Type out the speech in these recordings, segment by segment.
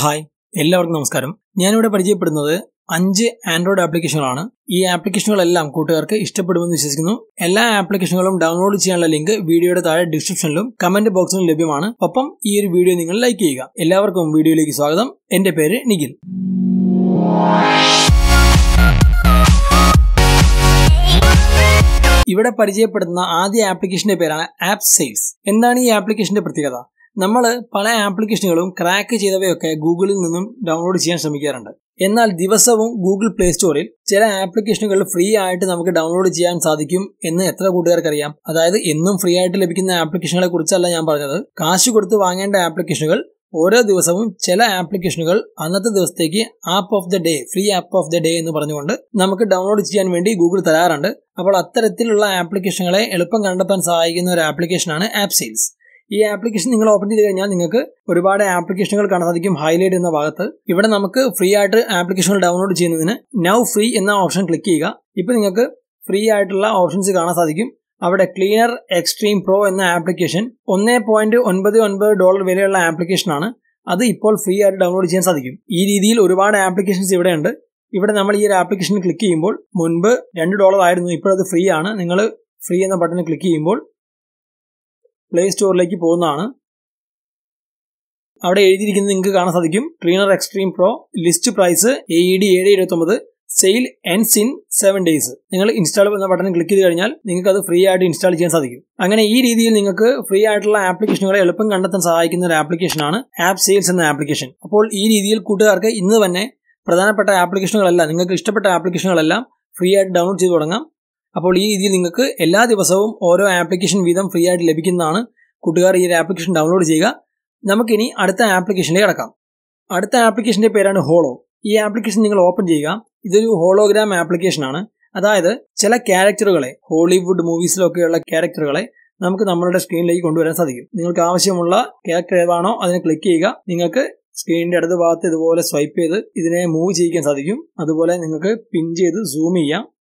Hi എല്ലാവർക്കും നമസ്കാരം. ഞാനിവിടെ പരിചയപ്പെടുന്നത് അഞ്ച് ആൻഡ്രോയിഡ് ആപ്ലിക്കേഷനുകളാണ്. ഈ ആപ്ലിക്കേഷനുകളെല്ലാം കൂട്ടുകാർക്ക് ഇഷ്ടപ്പെടുമെന്ന് വിശ്വസിക്കുന്നു. എല്ലാ ആപ്ലിക്കേഷനുകളും ഡൗൺലോഡ് ചെയ്യാനുള്ള ലിങ്ക് വീഡിയോയുടെ താഴെ ഡിസ്ക്രിപ്ഷനിലും കമന്റ് ബോക്സിലും ലഭ്യമാണ്. ഒപ്പം ഈ ഒരു വീഡിയോ നിങ്ങൾ ലൈക്ക് ചെയ്യുക. എല്ലാവർക്കും വീഡിയോയിലേക്ക് സ്വാഗതം. എന്റെ പേര് നിഖിൽ. ഇവിടെ പരിചയപ്പെടുത്തുന്ന ആദ്യ ആപ്ലിക്കേഷന്റെ പേരാണ് ആപ്പ് സെയിൽസ്. എന്താണ് ഈ ആപ്ലിക്കേഷന്റെ പ്രത്യേകത? നമ്മൾ പല ആപ്ലിക്കേഷനുകളും ക്രാക്ക് ചെയ്തവയൊക്കെ ഗൂഗിളിൽ നിന്നും ഡൗൺലോഡ് ചെയ്യാൻ ശ്രമിക്കാറുണ്ട്. എന്നാൽ ദിവസവും ഗൂഗിൾ പ്ലേ സ്റ്റോറിൽ ചില ആപ്ലിക്കേഷനുകൾ ഫ്രീ ആയിട്ട് നമുക്ക് ഡൗൺലോഡ് ചെയ്യാൻ സാധിക്കും എന്ന് എത്ര കൂട്ടുകാർക്കറിയാം? അതായത് എന്നും ഫ്രീ ആയിട്ട് ലഭിക്കുന്ന ആപ്ലിക്കേഷനുകളെ കുറിച്ചല്ല ഞാൻ പറഞ്ഞത്. കാശ് കൊടുത്ത് വാങ്ങേണ്ട ആപ്ലിക്കേഷനുകൾ ഓരോ ദിവസവും ചില ആപ്ലിക്കേഷനുകൾ അന്നത്തെ ദിവസത്തേക്ക് app of the day free app of the day എന്ന് പറഞ്ഞുകൊണ്ട് നമുക്ക് ഡൗൺലോഡ് ചെയ്യാൻ വേണ്ടി ഗൂഗിൾ തരാറുണ്ട്. അപ്പോൾ അത്തരത്തിലുള്ള ആപ്ലിക്കേഷനുകളെ എളുപ്പം കണ്ടെത്താൻ സഹായിക്കുന്ന ഒരു ആപ്ലിക്കേഷനാണ് ആപ്പ് സെയിൽസ് ഈ ആപ്ലിക്കേഷൻ നിങ്ങൾ ഓപ്പൺ ചെയ്ത് കഴിഞ്ഞാൽ നിങ്ങൾക്ക് ഒരുപാട് ആപ്ലിക്കേഷനുകൾ കാണാൻ സാധിക്കും ഹൈലൈറ്റ് എന്ന ഭാഗത്ത്. ഇവിടെ നമുക്ക് ഫ്രീ ആയിട്ട് ആപ്ലിക്കേഷനുകൾ ഡൗൺലോഡ് ചെയ്യുന്നതിന് നൗ ഫ്രീ എന്ന ഓപ്ഷൻ ക്ലിക്ക് ചെയ്യുക. ഇപ്പോൾ നിങ്ങൾക്ക് ഫ്രീ ആയിട്ടുള്ള ഓപ്ഷൻസ് കാണാൻ സാധിക്കും. അവിടെ ക്ലീനർ എക്സ്ട്രീം പ്രോ എന്ന ആപ്ലിക്കേഷൻ ഒന്നേ പോയിന്റ് ഒൻപത് ഒൻപത് ഡോളർ വിലയുള്ള ആപ്ലിക്കേഷനാണ് അത് ഇപ്പോൾ ഫ്രീ ആയിട്ട് ഡൗൺലോഡ് ചെയ്യാൻ സാധിക്കും. ഈ രീതിയിൽ ഒരുപാട് ആപ്ലിക്കേഷൻസ് ഇവിടെയുണ്ട് ഇവിടെ നമ്മൾ ഈ ഒരു ആപ്ലിക്കേഷൻ ക്ലിക്ക് ചെയ്യുമ്പോൾ മുൻപ് രണ്ട് ഡോളർ ആയിരുന്നു ഇപ്പോഴത് ഫ്രീ ആണ്. നിങ്ങൾ ഫ്രീ എന്ന ബട്ടൺ ക്ലിക്ക് ചെയ്യുമ്പോൾ പ്ലേ സ്റ്റോറിലേക്ക് പോകുന്നതാണ്. അവിടെ എഴുതിയിരിക്കുന്നത് നിങ്ങൾക്ക് കാണാൻ സാധിക്കും. Cleaner Extreme Pro list price A E D ഏഴ് ഇരുപത്തൊമ്പത് sale ends in seven days നിങ്ങൾ ഇൻസ്റ്റാൾ എന്ന ബട്ടൺ ക്ലിക്ക് ചെയ്ത് കഴിഞ്ഞാൽ നിങ്ങൾക്ക് അത് ഫ്രീ ആയിട്ട് ഇൻസ്റ്റാൾ ചെയ്യാൻ സാധിക്കും. അങ്ങനെ ഈ രീതിയിൽ നിങ്ങൾക്ക് ഫ്രീ ആയിട്ടുള്ള ആപ്ലിക്കേഷനുകളെ എളുപ്പം കണ്ടെത്താൻ സഹായിക്കുന്ന ഒരു ആപ്ലിക്കേഷനാണ് ആപ്പ് സെയിൽസ് എന്ന ആപ്ലിക്കേഷൻ അപ്പോൾ ഈ രീതിയിൽ കൂട്ടുകാർക്ക് ഇന്ന് തന്നെ പ്രധാനപ്പെട്ട ആപ്ലിക്കേഷനുകളെല്ലാം നിങ്ങൾക്ക് ഇഷ്ടപ്പെട്ട ആപ്ലിക്കേഷനുകളെല്ലാം ഫ്രീ ആയിട്ട് ഡൗൺലോഡ് ചെയ്ത് തുടങ്ങാം. അപ്പോൾ ഈ രീതിയിൽ നിങ്ങൾക്ക് എല്ലാ ദിവസവും ഓരോ ആപ്ലിക്കേഷൻ വീതം ഫ്രീ ആയിട്ട് ലഭിക്കുന്നതാണ്. കൂട്ടുകാർ ഈ ഒരു ആപ്ലിക്കേഷൻ ഡൗൺലോഡ് ചെയ്യുക. നമുക്കിനി അടുത്ത ആപ്ലിക്കേഷനിലേക്ക് കിടക്കാം. അടുത്ത ആപ്ലിക്കേഷന്റെ പേരാണ് ഹോളോ ഈ ആപ്ലിക്കേഷൻ നിങ്ങൾ ഓപ്പൺ ചെയ്യുക. ഇതൊരു ഹോളോഗ്രാം ആപ്ലിക്കേഷനാണ് അതായത് ചില ക്യാരക്ടറുകളെ ഹോളിവുഡ് മൂവീസിലൊക്കെയുള്ള ക്യാരക്ടറുകളെ നമുക്ക് നമ്മളുടെ സ്ക്രീനിലേക്ക് കൊണ്ടുവരാൻ സാധിക്കും. നിങ്ങൾക്ക് ആവശ്യമുള്ള ക്യാരക്ടർ ഏതാണോ അതിനെ ക്ലിക്ക് ചെയ്യുക. നിങ്ങൾക്ക് സ്ക്രീനിന്റെ ഇടത് ഭാഗത്ത് ഇതുപോലെ സ്വൈപ്പ് ചെയ്ത് ഇതിനെ മൂവ് ചെയ്യിക്കാൻ സാധിക്കും. അതുപോലെ നിങ്ങൾക്ക് പിൻ ചെയ്ത് സൂം ചെയ്യാം.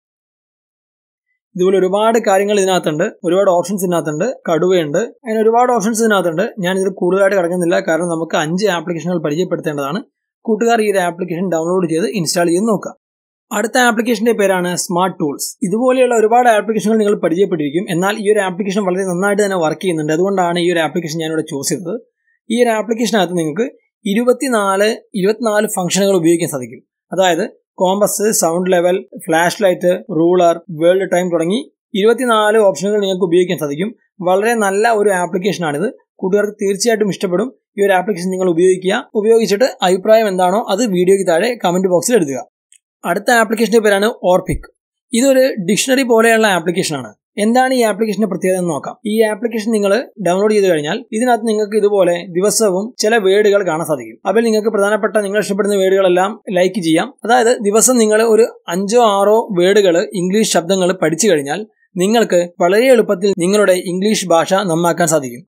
ഇതുപോലെ ഒരുപാട് കാര്യങ്ങൾ ഇതിനകത്തുണ്ട്. ഒരുപാട് ഓപ്ഷൻസ് ഇതിനകത്തുണ്ട്. കടുവയുണ്ട്. അങ്ങനെ ഒരുപാട് ഓപ്ഷൻസ് ഇതിനകത്തുണ്ട്. ഞാൻ ഇതിൽ കൂടുതലായിട്ട് കിടക്കുന്നില്ല. കാരണം നമുക്ക് അഞ്ച് ആപ്ലിക്കേഷനുകൾ പരിചയപ്പെടുത്തേണ്ടതാണ്. കൂട്ടുകാർ ഈ ഒരു ആപ്ലിക്കേഷൻ ഡൗൺലോഡ് ചെയ്ത് ഇൻസ്റ്റാൾ ചെയ്ത് നോക്കുക. അടുത്ത ആപ്ലിക്കേഷന്റെ പേരാണ് സ്മാർട്ട് ടൂൾസ് ഇതുപോലെയുള്ള ഒരുപാട് ആപ്ലിക്കേഷനുകൾ നിങ്ങൾ പരിചയപ്പെട്ടിരിക്കും. എന്നാൽ ഈ ഒരു ആപ്ലിക്കേഷൻ വളരെ നന്നായിട്ട് തന്നെ വർക്ക് ചെയ്യുന്നുണ്ട്. അതുകൊണ്ടാണ് ഈ ഒരു ആപ്ലിക്കേഷൻ ഞാനിവിടെ ചൂസ് ചെയ്തത്. ഈ ഒരു ആപ്ലിക്കേഷനകത്ത് നിങ്ങൾക്ക് ഇരുപത്തിനാല് ഇരുപത്തിനാല് ഫംഗ്ഷനുകൾ ഉപയോഗിക്കാൻ സാധിക്കും. അതായത് compass sound level flash light ruler world time തുടങ്ങി ഇരുപത്തിനാല് ഓപ്ഷനുകൾ നിങ്ങൾക്ക് ഉപയോഗിക്കാൻ സാധിക്കും. വളരെ നല്ല ഒരു ആപ്ലിക്കേഷനാണിത് കൂട്ടുകാർക്ക് തീർച്ചയായിട്ടും ഇഷ്ടപ്പെടും ഈ ഒരു ആപ്ലിക്കേഷൻ നിങ്ങൾ ഉപയോഗിക്കുക. ഉപയോഗിച്ചിട്ട് അഭിപ്രായം എന്താണോ അത് വീഡിയോയ്ക്ക് താഴെ കമന്റ് ബോക്സിൽ എഴുതുക. അടുത്ത ആപ്ലിക്കേഷന്റെ പേരാണ് ഓർപിക്. ഇതൊരു ഡിക്ഷണറി പോലെയുള്ള ആപ്ലിക്കേഷനാണ്. എന്താണ് ഈ ആപ്ലിക്കേഷന്റെ പ്രത്യേകത എന്ന് നോക്കാം. ഈ ആപ്ലിക്കേഷൻ നിങ്ങൾ ഡൗൺലോഡ് ചെയ്ത് കഴിഞ്ഞാൽ ഇതിനകത്ത് നിങ്ങൾക്ക് ഇതുപോലെ ദിവസവും ചില വേർഡുകൾ കാണാൻ സാധിക്കും. അതിൽ നിങ്ങൾക്ക് പ്രധാനപ്പെട്ട നിങ്ങൾ ഇഷ്ടപ്പെടുന്ന വേർഡുകളെല്ലാം ലൈക്ക് ചെയ്യാം. അതായത് ദിവസം നിങ്ങൾ ഒരു അഞ്ചോ ആറോ വേർഡുകൾ ഇംഗ്ലീഷ് ശബ്ദങ്ങൾ പഠിച്ചു കഴിഞ്ഞാൽ നിങ്ങൾക്ക് വളരെ എളുപ്പത്തിൽ നിങ്ങളുടെ ഇംഗ്ലീഷ് ഭാഷ നന്നാക്കാൻ സാധിക്കും.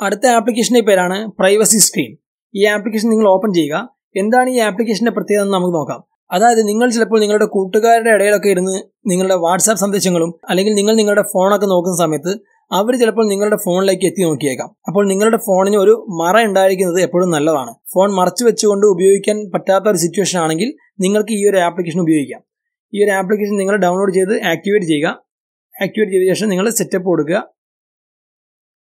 അടുത്ത ആപ്ലിക്കേഷന്റെ പേരാണ് പ്രൈവസി സ്ക്രീൻ ഈ ആപ്ലിക്കേഷൻ നിങ്ങൾ ഓപ്പൺ ചെയ്യുക. എന്താണ് ഈ ആപ്ലിക്കേഷന്റെ പ്രത്യേകത എന്ന് നമുക്ക് നോക്കാം. അതായത് നിങ്ങൾ ചിലപ്പോൾ നിങ്ങളുടെ കൂട്ടുകാരുടെ ഇടയിലൊക്കെ ഇരുന്ന് നിങ്ങളുടെ വാട്സാപ്പ് സന്ദേശങ്ങളും അല്ലെങ്കിൽ നിങ്ങൾ നിങ്ങളുടെ ഫോണൊക്കെ നോക്കുന്ന സമയത്ത് അവർ ചിലപ്പോൾ നിങ്ങളുടെ ഫോണിലേക്ക് എത്തി നോക്കിയേക്കാം. അപ്പോൾ നിങ്ങളുടെ ഫോണിന് ഒരു മറ ഉണ്ടായിരിക്കുന്നത് എപ്പോഴും നല്ലതാണ്. ഫോൺ മറച്ചു വെച്ചുകൊണ്ട് ഉപയോഗിക്കാൻ പറ്റാത്ത ഒരു സിറ്റുവേഷൻ ആണെങ്കിൽ നിങ്ങൾക്ക് ഈ ഒരു ആപ്ലിക്കേഷൻ ഉപയോഗിക്കാം. ഈ ഒരു ആപ്ലിക്കേഷൻ നിങ്ങൾ ഡൗൺലോഡ് ചെയ്ത് ആക്ടിവേറ്റ് ചെയ്യുക. ആക്ടിവേറ്റ് ചെയ്ത ശേഷം നിങ്ങൾ സെറ്റപ്പ് കൊടുക്കുക.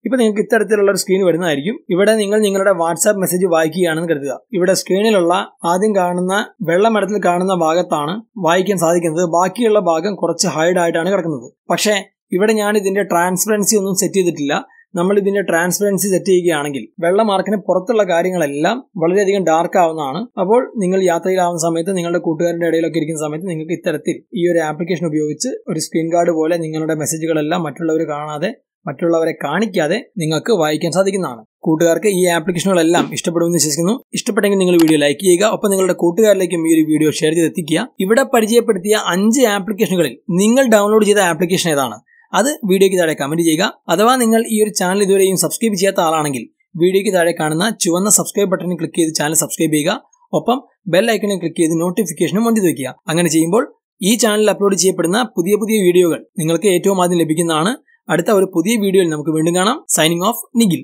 ഇപ്പൊ നിങ്ങൾക്ക് ഇത്തരത്തിലുള്ള ഒരു സ്ക്രീൻ വരുന്നതായിരിക്കും. ഇവിടെ നിങ്ങൾ നിങ്ങളുടെ വാട്സാപ്പ് മെസ്സേജ് വായിക്കുകയാണെന്ന് കരുതുക. ഇവിടെ സ്ക്രീനിലുള്ള ആദ്യം കാണുന്ന വെള്ള മരത്തിൽ കാണുന്ന ഭാഗത്താണ് വായിക്കാൻ സാധിക്കുന്നത്. ബാക്കിയുള്ള ഭാഗം കുറച്ച് ഹൈഡ് ആയിട്ടാണ് കിടക്കുന്നത്. പക്ഷേ ഇവിടെ ഞാൻ ഇതിന്റെ ട്രാൻസ്പെറൻസി ഒന്നും സെറ്റ് ചെയ്തിട്ടില്ല. നമ്മൾ ഇതിന്റെ ട്രാൻസ്പെറൻസി സെറ്റ് ചെയ്യുകയാണെങ്കിൽ വെള്ള മാർക്കിന് പുറത്തുള്ള കാര്യങ്ങളെല്ലാം വളരെയധികം ഡാർക്ക് ആവുന്നതാണ്. അപ്പോൾ നിങ്ങൾ യാത്രയിലാവുന്ന സമയത്ത് നിങ്ങളുടെ കൂട്ടുകാരുടെ ഇടയിലൊക്കെ ഇരിക്കുന്ന സമയത്ത് നിങ്ങൾക്ക് ഇത്തരത്തിൽ ഈ ഒരു ആപ്ലിക്കേഷൻ ഉപയോഗിച്ച് ഒരു സ്ക്രീൻ ഗാർഡ് പോലെ നിങ്ങളുടെ മെസ്സേജുകളെല്ലാം മറ്റുള്ളവർ കാണാതെ മറ്റുള്ളവരെ കാണിക്കാതെ നിങ്ങൾക്ക് വായിക്കാൻ സാധിക്കുന്നതാണ്. കൂട്ടുകാർക്ക് ഈ ആപ്ലിക്കേഷനുകളെല്ലാം ഇഷ്ടപ്പെടുമെന്ന് വിശ്വസിക്കുന്നു. ഇഷ്ടപ്പെട്ടെങ്കിൽ നിങ്ങൾ വീഡിയോ ലൈക്ക് ചെയ്യുക. ഒപ്പം നിങ്ങളുടെ കൂട്ടുകാരിലേക്കും ഈ ഒരു വീഡിയോ ഷെയർ ചെയ്ത് എത്തിക്കുക ഇവിടെ പരിചയപ്പെടുത്തിയ അഞ്ച് ആപ്ലിക്കേഷനുകളിൽ നിങ്ങൾ ഡൗൺലോഡ് ചെയ്ത ആപ്ലിക്കേഷൻ ഏതാണ്? അത് വീഡിയോയ്ക്ക് താഴെ കമന്റ് ചെയ്യുക. അഥവാ നിങ്ങൾ ഈ ഒരു ചാനൽ ഇതുവരെയും സബ്സ്ക്രൈബ് ചെയ്യാത്ത ആളാണെങ്കിൽ വീഡിയോയ്ക്ക് താഴെ കാണുന്ന ചുവന്ന സബ്സ്ക്രൈബ് ബട്ടണിൽ ക്ലിക്ക് ചെയ്ത് ചാനൽ സബ്സ്ക്രൈബ് ചെയ്യുക. ഒപ്പം ബെൽ ഐക്കണിൽ ക്ലിക്ക് ചെയ്ത് നോട്ടിഫിക്കേഷനും മുന്നിൽ വയ്ക്കുക അങ്ങനെ ചെയ്യുമ്പോൾ ഈ ചാനലിൽ അപ്ലോഡ് ചെയ്യപ്പെടുന്ന പുതിയ പുതിയ വീഡിയോകൾ നിങ്ങൾക്ക് ഏറ്റവും ആദ്യം ലഭിക്കുന്നതാണ്. അടുത്ത ഒരു പുതിയ വീഡിയോയിൽ നമുക്ക് വീണ്ടും കാണാം. Signing off Nikhil